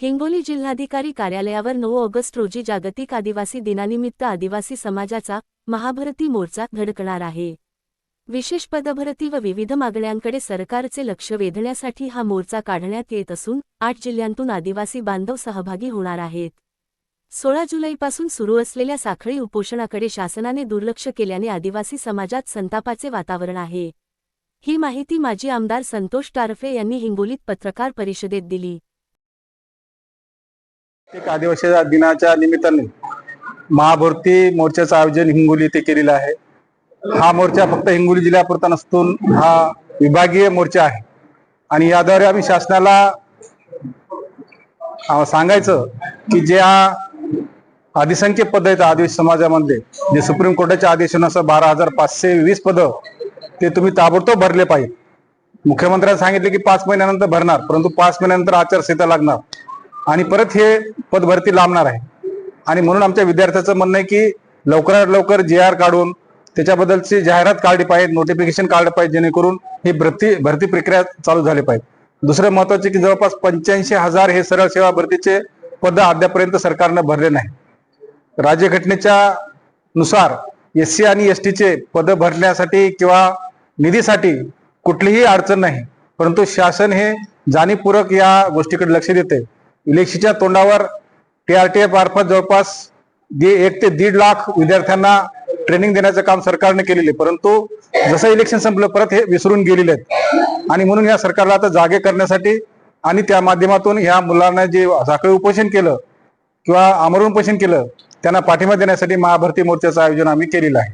हिंगोली जिल्हाधिकारी कार्यालयावर नऊ ऑगस्ट रोजी जागतिक आदिवासी दिनानिमित्त आदिवासी समाजाचा महाभरती मोर्चा धडकणार आहे. विशेष पदभरती व विविध मागण्यांकडे सरकारचे लक्ष वेधण्यासाठी हा मोर्चा काढण्यात येत असून आठ जिल्ह्यांतून आदिवासी बांधव सहभागी होणार आहेत. सोळा जुलैपासून सुरू असलेल्या साखळी उपोषणाकडे शासनाने दुर्लक्ष केल्याने आदिवासी समाजात संतापाचे वातावरण आहे. ही माहिती माजी आमदार संतोष टारफे यांनी हिंगोलीत पत्रकार परिषदेत दिली. एक आदिवासी दिनाच्या निमित्ताने महाभरती मोर्चाचं आयोजन हिंगोली येथे केलेलं आहे. हा मोर्चा फक्त हिंगोली जिल्ह्यापुरता नसून हा विभागीय मोर्चा आहे. आणि याद्वारे आम्ही शासनाला सांगायचं की ज्या अधिसंख्य पद आहेत आदिवासी समाजामध्ये जे सुप्रीम कोर्टाच्या आदेशानुसार बारा हजार पाचशे वीस पद ते तुम्ही ताबडतोब भरले पाहिजे. मुख्यमंत्र्यांनी सांगितले की पाच महिन्यानंतर भरणार परंतु पाच महिन्यानंतर आचारसंहिता लागणार. आणि परत हे पद भरती लांबणार आहे. आणि म्हणून आमच्या विद्यार्थ्याचं म्हणणं आहे की लवकरात लवकर जे आर काढून त्याच्याबद्दलची जाहिरात काढली पाहिजे नोटिफिकेशन काढलं पाहिजे जेणेकरून ही भरती भरती प्रक्रिया चालू झाली पाहिजे. दुसरं महत्त्वाचे की जवळपास पंच्याऐंशी हजार हे सरळ सेवा भरतीचे पद अद्यापर्यंत सरकारनं भरले नाही राज्यघटनेच्या नुसार एस सी आणि एस टीचे पद भरण्यासाठी किंवा निधीसाठी कुठलीही अडचण नाही. परंतु शासन हे जाणीवपूर्वक या गोष्टीकडे लक्ष देते इलेक्शनच्या तोंडावर टीआरटीए मार्फत जवळपास जे एक ते दीड लाख विद्यार्थ्यांना ट्रेनिंग देण्याचं काम सरकारने केलेले परंतु जसं इलेक्शन संपलं परत हे विसरून गेलेले आहेत. आणि म्हणून या सरकारला आता जागे करण्यासाठी आणि त्या माध्यमातून ह्या मुलांना जे साखळी उपोषण केलं किंवा आमरण उपोषण केलं त्यांना पाठिंबा देण्यासाठी महाभारती मोर्चाचं आयोजन आम्ही केलेलं आहे.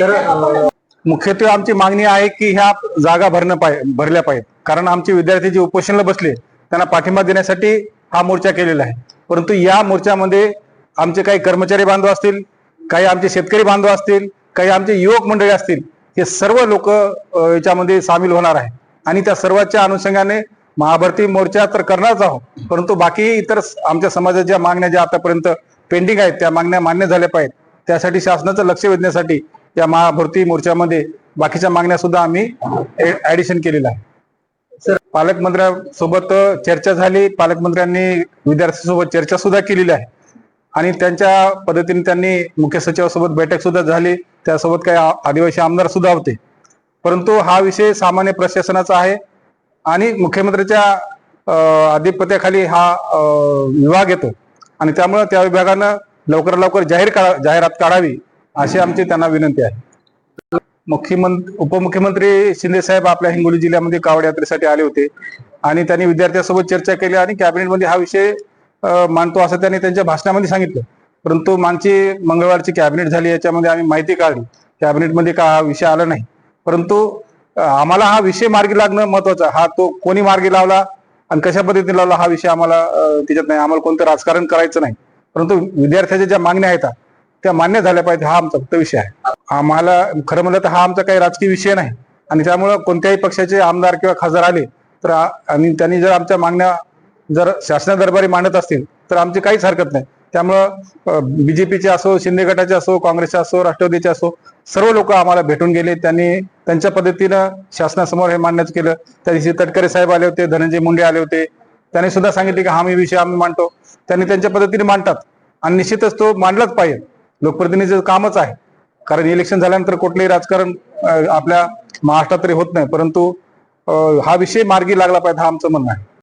तर मुख्यत्वे आमची मागणी आहे की ह्या जागा भरणं पाहिजे भरल्या पाहिजेत. कारण आमचे विद्यार्थी जे उपोषणाला बसले त्यांना पाठिंबा देण्यासाठी हा मोर्चा केलेला आहे. परंतु या मोर्चामध्ये आमचे काही कर्मचारी बांधव असतील काही आमचे शेतकरी बांधव असतील काही आमचे युवक मंडळी असतील हे सर्व लोक याच्यामध्ये सामील होणार आहे. आणि त्या सर्वांच्या अनुषंगाने महाभरती मोर्चा तर करणारच आहोत परंतु बाकी इतर आमच्या समाजाच्या मागण्या ज्या आतापर्यंत पेंडिंग आहेत त्या मागण्या मान्य झाल्या पाहिजेत. त्यासाठी शासनाचं लक्ष वेधण्यासाठी या महाभरती मोर्चामध्ये बाकीच्या मागण्या सुद्धा आम्ही ऍडिशन केलेलं आहे. पालकमंत्र्यांसोबत चर्चा झाली. पालकमंत्र्यांनी विद्यार्थ्यांसोबत चर्चा सुद्धा केलेली आहे. आणि त्यांच्या पद्धतीने त्यांनी मुख्य सचिवासोबत बैठक सुद्धा झाली. त्यासोबत काही आदिवासी आमदार सुद्धा होते. परंतु हा विषय सामान्य प्रशासनाचा आहे. आणि मुख्यमंत्र्याच्या आधिपत्याखाली हा विभाग येतो. आणि त्यामुळे त्या विभागानं लवकरात लवकर जाहीर काढा जाहिरात काढावी अशी आमची त्यांना विनंती आहे. मुख्यमंत्री उपमुख्यमंत्री शिंदे साहेब आपल्या हिंगोली जिल्ह्यामध्ये कावड यात्रेसाठी आले होते. आणि त्यांनी विद्यार्थ्यांसोबत चर्चा केली आणि कॅबिनेटमध्ये हा विषय मानतो मांडतो असं त्यांनी त्यांच्या भाषणामध्ये सांगितलं. परंतु मागची मंगळवारची कॅबिनेट झाली याच्यामध्ये आम्ही माहिती काढली. कॅबिनेटमध्ये का हा विषय आला नाही. परंतु आम्हाला हा विषय मार्गी लागणं महत्त्वाचा हा तो कोणी मार्गी लावला आणि कशा पद्धतीने लावला हा विषय आम्हाला त्याच्यात नाही. आम्हाला कोणतं राजकारण करायचं नाही. परंतु विद्यार्थ्याच्या ज्या मागण्या आहेत त्या मान्य झाल्या पाहिजे हा आमचा फक्त विषय आहे. आम्हाला खरं म्हणलं तर हा आमचा काही राजकीय विषय नाही. आणि त्यामुळं कोणत्याही पक्षाचे आमदार किंवा खासदार आले तर आणि त्यांनी जर आमच्या मागण्या जर शासना दरबारी मांडत असतील तर आमची काहीच हरकत नाही. त्यामुळं बीजेपीचे असो शिंदे गटाचे असो काँग्रेसचे असो राष्ट्रवादीचे असो सर्व लोक आम्हाला भेटून गेले. त्यांनी त्यांच्या पद्धतीनं शासनासमोर हे मांडण्याचं केलं. त्या दिवशी तटकरे साहेब आले होते धनंजय मुंडे आले होते. त्यांनी सुद्धा सांगितले की हा मी विषय आम्ही मांडतो. त्यांनी त्यांच्या पद्धतीने मांडतात. आणि निश्चितच तो मांडलाच पाहिजे. लोकप्रतिनिधीचं कामच आहे. कारण इलेक्शन झाल्यानंतर कुठलंही राजकारण आपल्या महाराष्ट्रात तरी होत नाही. परंतु हा विषय मार्गी लागला पाहिजे हा आमचं म्हणणं आहे.